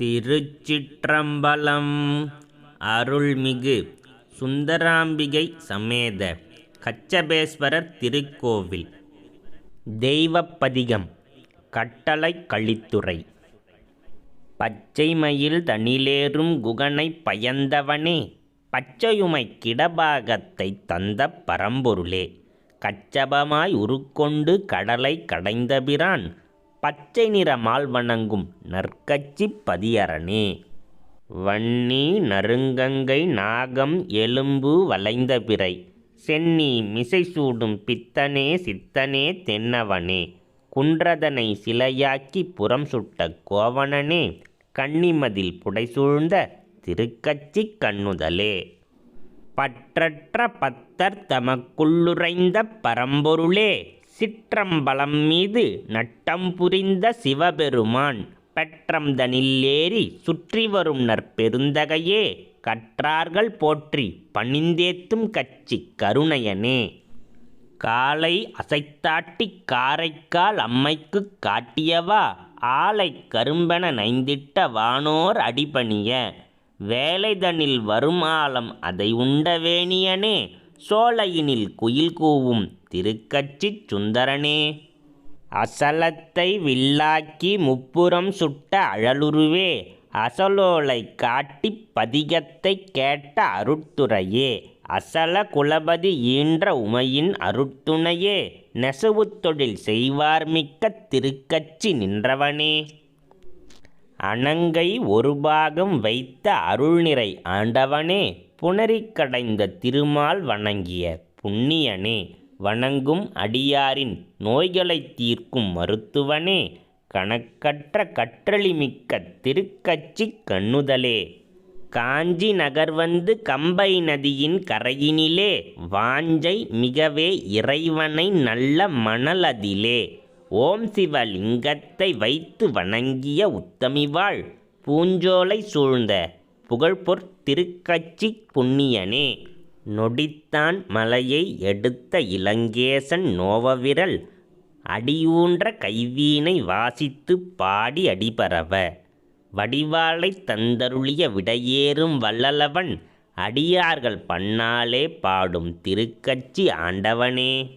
திருச்சிற்றம்பலம். அருள்மிகு சுந்தராம்பிகை சமேத கச்சபேஸ்வரர் திருக்கோவில். தெய்வப்பதிகம் கட்டளை கழித்துறை. பச்சைமயில் தனிலேறும் குகனைப் பயந்தவனே பச்சையுமை கிடபாகத்தை தந்த பரம்பொருளே. கச்சபமாய் உருக்கொண்டு கடலை கடைந்தபிரான் பச்சை நிறமால் வணங்கும் நற்கச்சி பதியரணே வன்னி நறுங்கங்கை நாகம் எலும்பு வளைந்த பிறை. சென்னி மிசை சூடும் பித்தனே சித்தனே தென்னவனே. குன்றதனை சிலையாக்கி புறம் சுட்ட கோவணனே. கன்னிமதில் புடைசூழ்ந்த திருக்கச்சி கண்ணுதலே. பற்றற்ற பத்தர் தமக்குள்ளுறைந்த பரம்பொருளே. சிற்றம்பலம் மீது நட்டம் புரிந்த சிவபெருமான் பெற்றம்தனில்லேறி சுற்றி வரும் நற்பெருந்தகையே கற்றார்கள் போற்றி பணிந்தேத்தும் கச்சி கருணையனே. காலை அசைத்தாட்டிக் காரைக்கால் அம்மைக்குக் காட்டியவா? ஆலை கரும்பென நைந்திட்ட வானோர் அடிபணிய. வேலைதனில் வரும் ஆழம் அதை உண்டவேணியனே. சோலையினில் குயில் கூவும் திருக்கச்சி சுந்தரனே. அசலத்தை வில்லாக்கி முப்புறம் சுட்ட அழலுருவே அசலோலை காட்டிப் பதிகத்தைக் கேட்ட அருட்துறையே அசல குலபதி ஈன்ற உமையின் அருட்துணையே நெசவுத் தொழில் செய்வார்மிக்க திருக்கச்சி நின்றவனே. அணங்கை ஒரு பாகம் வைத்த அருள்நிறை ஆண்டவனே புனரிக்கடைந்த திருமால் வணங்கிய புண்ணியனே. வணங்கும் அடியாரின் நோய்களைத் தீர்க்கும் மருத்துவனே கணக்கற்ற கற்றளிமிக்க திருக்கச்சி கண்ணுதலே. காஞ்சி நகர் வந்து கம்பை நதியின் கரையினிலே வாஞ்சை மிகவே இறைவனை நல்ல மணலதிலே. ஓம் சிவலிங்கத்தை வைத்து வணங்கிய உத்தமிவாள் பூஞ்சோலை சூழ்ந்த புகழ்பொற் திருக்கச்சி புண்ணியனே. நொடித்தான் மலையை எடுத்த இளங்கேசன் நோவவிரல். அடியூன்ற கைவீணை வாசித்து பாடி அடிபரவ. வடிவாளை தந்தருளிய விடையேறும் வல்லலவன் அடியார்கள் பன்னாலே பாடும் திருக்கச்சி ஆண்டவனே.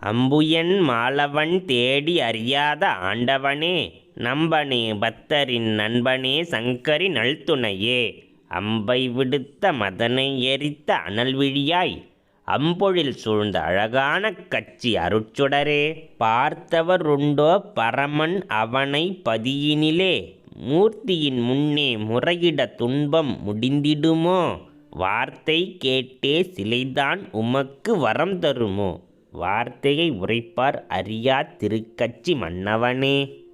அம்புயன் மாலவன் தேடி அறியாத ஆண்டவனே நம்பனே பத்தரின் நண்பனே சங்கரி நல்துணையே அம்பை விடுத்த மதனை எரித்த அனல்விழியாய் அம்பொழில் சூழ்ந்த அழகான கட்சி அருட்சுடரே பார்த்தவருண்டோ பரமன் அவனை பதியினிலே மூர்த்தியின் முன்னே முறையிட துன்பம் முடிந்திடுமோ? வார்த்தை கேட்டே சிலைதான் உமக்கு வரம் தருமோ? வார்த்தையை உரைப்பார் அறியா திருக்கட்சி மன்னவனே.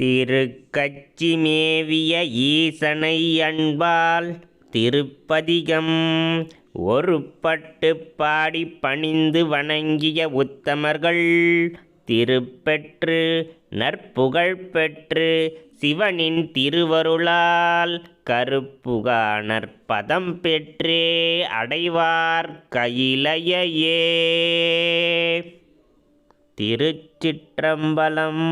திருக்கச்சி மேவிய ஈசனை அன்பால் திருப்பதிகம். ஒரு பட்டு பாடி பணிந்து வணங்கிய உத்தமர்கள் திருப்பெற்று நற்புகழ் பெற்று சிவனின் திருவருளால் கருப்புகா நற்பதம் பெற்றே அடைவார் கையிலையே. திருச்சிற்றம்பலம்